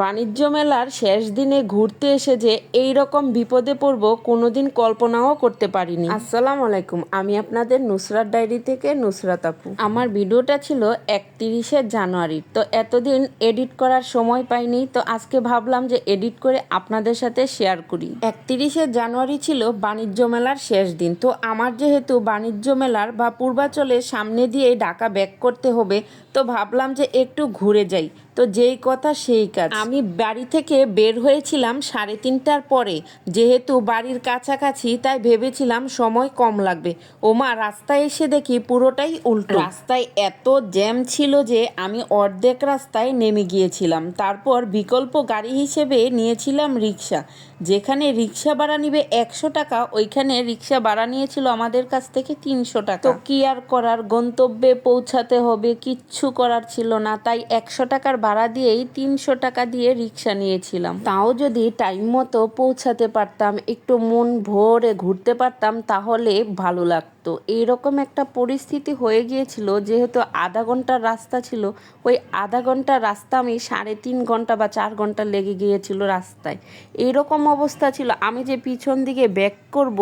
বাণিজ্য মেলার শেষ দিনে ঘুরতে এসে যে এই রকম বিপদে পড়ব কোনোদিন কল্পনাও করতে পারিনি। আসসালামু আলাইকুম আমি আপনাদের নুসরাত ডায়েরি থেকে নুসরাত আপু। আমার ভিডিওটা ছিল একত্রিশে জানুয়ারি তো এতদিন এডিট করার সময় পাইনি তো আজকে ভাবলাম যে এডিট করে আপনাদের সাথে শেয়ার করি। একত্রিশে জানুয়ারি ছিল বাণিজ্য মেলার শেষ দিন তো আমার যেহেতু বাণিজ্য মেলার বা পূর্বাচলের সামনে দিয়ে ঢাকা ব্যাক করতে হবে তো ভাবলাম যে একটু ঘুরে যাই। তো যেই কথা সেই কাজ। আমি বাড়ি থেকে বের হয়েছিলাম সাড়ে তিনটার পরে। যেহেতু বাড়ির কাছাকাছি তাই ভেবেছিলাম সময় কম লাগবে। ওমা রাস্তায় এসে দেখি পুরোটাই উল্টো। রাস্তায় এত জ্যাম ছিল যে আমি অর্ধেক রাস্তায় নেমে গিয়েছিলাম। তারপর বিকল্প গাড়ি হিসেবে নিয়েছিলাম রিক্সা যেখানে রিক্সা ভাড়া নিবে একশো টাকা ওইখানে রিক্সা ভাড়া নিয়েছিল আমাদের কাছ থেকে তিনশো টাকা। তো কি আর করার? গন্তব্যে পৌঁছাতে হবে কিচ্ছু করার ছিল না। তাই একশো টাকার ভাড়া দিয়েই তিনশো টাকা দিয়ে রিক্সা নিয়েছিলাম। তাও যদি টাইম মতো পৌঁছাতে পারতাম, একটু মন ভরে ঘুরতে পারতাম, তাহলে ভালো লাগতো। এইরকম একটা পরিস্থিতি হয়ে গিয়েছিল, যেহেতু আধা ঘণ্টার রাস্তা ছিল, ওই আধা ঘণ্টার রাস্তা আমি সাড়ে তিন ঘণ্টা বা চার ঘণ্টা লেগে গিয়েছিল রাস্তায়। এইরকম অবস্থা ছিল। আমি যে পিছন দিকে ব্যাক করব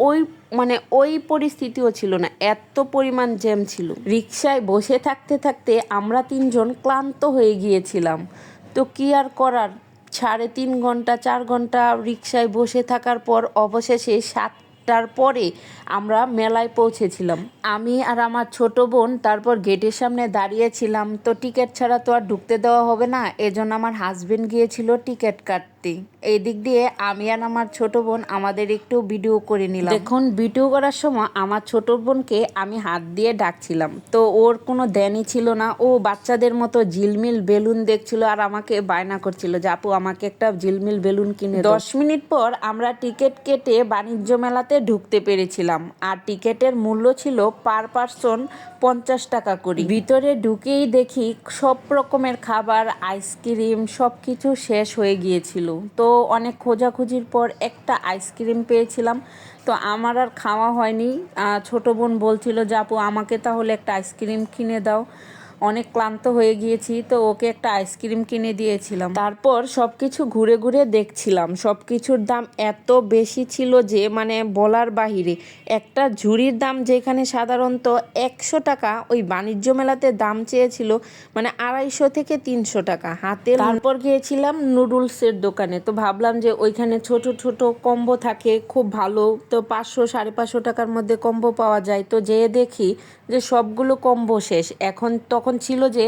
ওই মানে ওই পরিস্থিতিও ছিল না। এত পরিমাণ জ্যাম ছিল। রিক্সায় বসে থাকতে থাকতে আমরা তিনজন ক্লান্ত হয়ে গিয়েছিলাম। তো কি আর করার? সাড়ে তিন ঘণ্টা, চার ঘণ্টা রিক্সায় বসে থাকার পর অবশেষে সাতটার পরে আমরা মেলায় পৌঁছেছিলাম। আমি আর আমার ছোট বোন তারপর গেটের সামনে দাঁড়িয়েছিলাম। তো টিকিট ছাড়া তো আর ঢুকতে দেওয়া হবে না। এজন্য আমার হাজবেন্ড গিয়েছিল টিকিট কাটতে। এই দিক দিয়ে আমি আর আমার ছোট বোন আমাদের একটু ভিডিও করে নিলাম। এখন ভিডিও করার সময় আমার ছোট বোনকে আমি হাত দিয়ে ডাকছিলাম। তো ওর কোনো দেনই ছিল না। ও বাচ্চাদের মতো ঝিলমিল বেলুন দেখছিল আর আমাকে বায়না করছিল যে, আপু, আমাকে একটা ঝিলমিল বেলুন কিনে দশ মিনিট পর আমরা টিকিট কেটে বাণিজ্য মেলাতে ঢুকতে পেরেছিলাম। আর টিকিটের মূল্য ছিল পার পারসন পঞ্চাশ টাকা করে। ভিতরে ঢুকেই দেখি সব রকমের খাবার, আইসক্রিম সব কিছু শেষ হয়ে গিয়েছিল। তো অনেক খোঁজাখুঁজির পর একটা আইসক্রিম পেয়েছিলাম। তো আমার আর খাওয়া হয়নি। ছোট বোন বলছিল, যে আপু, আমাকে তাহলে একটা আইসক্রিম কিনে দাও। অনেক ক্লান্ত হয়ে গিয়েছি, তো ওকে একটা আইসক্রিম কিনে দিয়েছিলাম। তারপর সব কিছু ঘুরে ঘুরে দেখছিলাম। সব কিছুর দাম এত বেশি ছিল যে মানে বলার বাহিরে। একটা ঝুড়ির দাম যেখানে সাধারণত একশো টাকা, ওই বাণিজ্য মেলাতে দাম চেয়েছিল মানে আড়াইশো থেকে তিনশো টাকা। হাতে তারপর গিয়েছিলাম নুডলসের দোকানে। তো ভাবলাম যে ওইখানে ছোট ছোট কম্বো থাকে, খুব ভালো। তো পাঁচশো, সাড়ে পাঁচশো টাকার মধ্যে কম্বো পাওয়া যায়। তো যেয়ে দেখি যে সবগুলো কম্বো শেষ। এখন তখন ছিল যে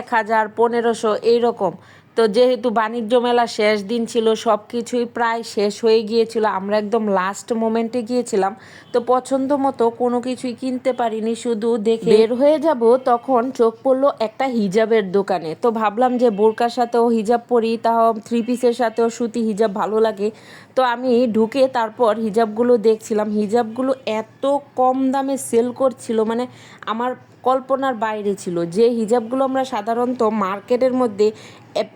এক হাজার পনেরোশো এইরকম। তো যেহেতু বাণিজ্য মেলা শেষ দিন ছিল সব কিছুই প্রায় শেষ হয়ে গিয়েছিল। আমরা একদম লাস্ট মোমেন্টে গিয়েছিলাম। তো পছন্দ মতো কোনো কিছুই কিনতে পারিনি, শুধু দেখে বের হয়ে যাব, তখন চোখ পড়ল একটা হিজাবের দোকানে। তো ভাবলাম যে বোরকার সাথেও হিজাব পরি, তাও থ্রি পিসের সাথেও সুতি হিজাব ভালো লাগে। তো আমি ঢুকে তারপর হিজাবগুলো দেখছিলাম। হিজাবগুলো এত কম দামে সেল করছিল মানে আমার কল্পনার বাইরে ছিল। যে হিজাবগুলো আমরা সাধারণত মার্কেটের মধ্যে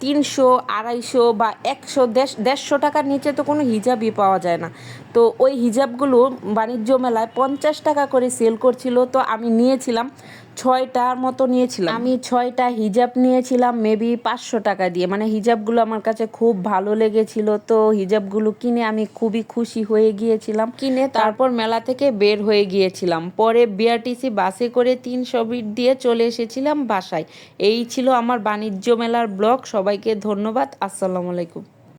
তিনশো, আড়াইশো বা একশো দেড় দেড়শো টাকার নিচে তো কোনো হিজাবই পাওয়া যায় না। তো ওই হিজাবগুলো বাণিজ্য মেলায় পঞ্চাশ টাকা করে সেল করছিল, তো আমি নিয়েছিলাম। ছয়টার মতো নিয়েছিলাম। আমি ছয়টা হিজাব নিয়েছিলাম মেবি পাঁচশো টাকা দিয়ে। মানে হিজাবগুলো আমার কাছে খুব ভালো লেগেছিল তো হিজাবগুলো কিনে আমি খুবই খুশি হয়ে গিয়েছিলাম। কিনে তারপর মেলা থেকে বের হয়ে গিয়েছিলাম। পরে বিআরটিসি বাসে করে তিনশো বিট দিয়ে চলে এসেছিলাম বাসায়। এই ছিল আমার বাণিজ্য মেলার ব্লগ সবাইকে ধন্যবাদ আসসালামু আলাইকুম।